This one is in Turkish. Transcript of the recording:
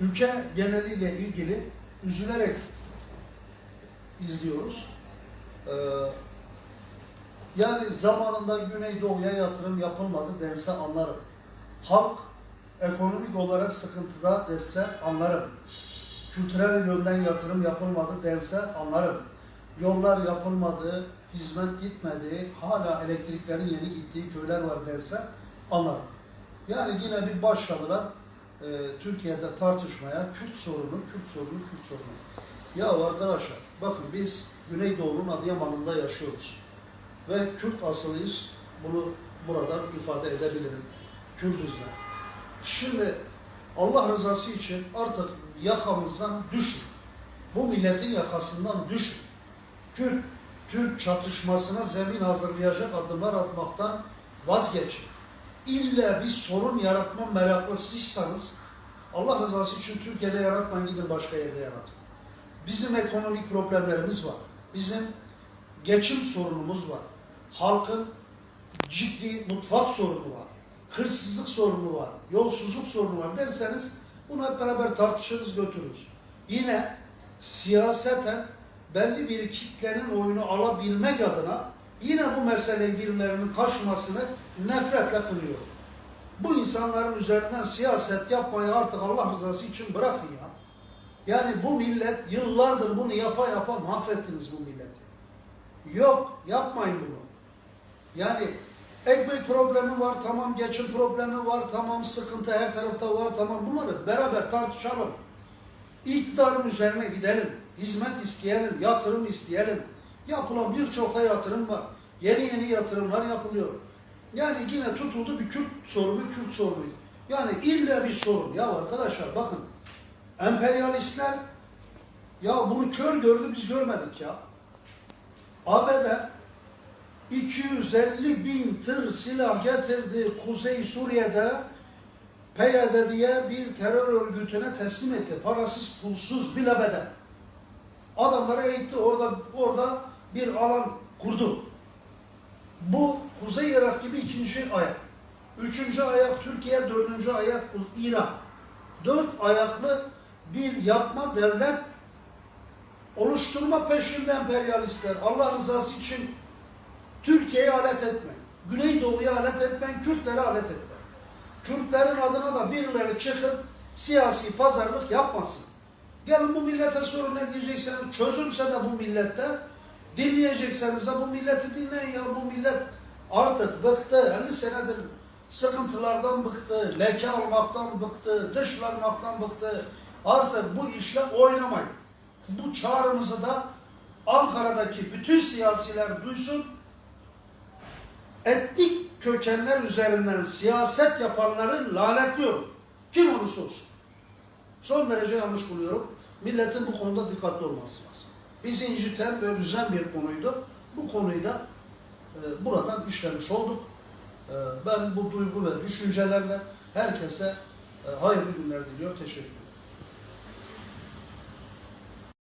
ülke geneliyle ilgili üzülerek izliyoruz. Ee, yani zamanında Güneydoğu'ya yatırım yapılmadı dense anlarım. Halk ekonomik olarak sıkıntıda dese anlarım. Kültürel yönden yatırım yapılmadı dense anlarım. Yollar yapılmadı, hizmet gitmedi, hala elektriklerin yeni gittiği köyler var dense anlarım. Yani yine bir başladılar e, Türkiye'de tartışmaya Kürt sorunu, Kürt sorunu, Kürt sorunu. Ya arkadaşlar bakın biz Güneydoğu'nun Adıyaman'ında yaşıyoruz. Ve Kürt asılıyız. Bunu buradan ifade edebilirim. Kürtüz de. Şimdi Allah rızası için artık yakamızdan düşün. Bu milletin yakasından düşün. Kürt, Türk çatışmasına zemin hazırlayacak adımlar atmaktan vazgeçin. İlla bir sorun yaratma meraklısıysanız Allah rızası için Türkiye'de yaratmayın gidin başka yerde yaratın. Bizim ekonomik problemlerimiz var. Bizim geçim sorunumuz var. Halkın ciddi mutfak sorunu var. Hırsızlık sorunu var. Yolsuzluk sorunu var derseniz bunu hep beraber tartışırız götürürüz. Yine siyaseten belli bir kitlenin oyunu alabilmek adına yine bu meseleyi birilerinin taşımasını nefretle kınıyorum. Bu insanların üzerinden siyaset yapmayı artık Allah rızası için bırakın ya. Yani bu millet yıllardır bunu yapa yapa mahvettiniz bu milleti. Yok yapmayın bunu. Yani ekmek problemi var tamam, geçim problemi var tamam, sıkıntı her tarafta var tamam bunları beraber tartışalım. İktidarın üzerine gidelim, hizmet isteyelim, yatırım isteyelim. Yapılan birçok da yatırım var. Yeni yeni yatırımlar yapılıyor. Yani yine tutuldu bir Kürt sorunu, Kürt sorunu. Yani illa bir sorun. Ya arkadaşlar bakın, emperyalistler ya bunu kör gördü biz görmedik ya. ABD 250 bin tır silah getirdi Kuzey Suriye'de PYD diye bir terör örgütüne teslim etti. Parasız, pulsuz, bilabeden. Adamları eğitti, orada orada bir alan kurdu. Bu Kuzey Irak gibi ikinci ayak. Üçüncü ayak Türkiye, dördüncü ayak İran. Dört ayaklı bir yapma devlet oluşturma peşinde emperyalistler. Allah rızası için Türkiye'yi alet etmeyin. Güneydoğu'yu alet etmeyin, Kürtleri alet etmeyin. Kürtlerin adına da birileri çıkıp siyasi pazarlık yapmasın. Gelin bu millete sorun ne diyecekseniz çözülse de bu millette dinleyecekseniz de bu milleti dinleyin ya bu millet artık bıktı 50 senedir sıkıntılardan bıktı, leke almaktan bıktı, dışlanmaktan bıktı. Artık bu işle oynamayın. Bu çağrımızı da Ankara'daki bütün siyasiler duysun. Etnik kökenler üzerinden siyaset yapanları lanetliyorum. Kim olursa olsun. Son derece yanlış buluyorum. Milletin bu konuda dikkatli olması lazım. Bizi inciten ve üzen bir konuydu. Bu konuyu da e, buradan işlemiş olduk. E, ben bu duygu ve düşüncelerle herkese e, hayırlı günler diliyor. Teşekkür ederim.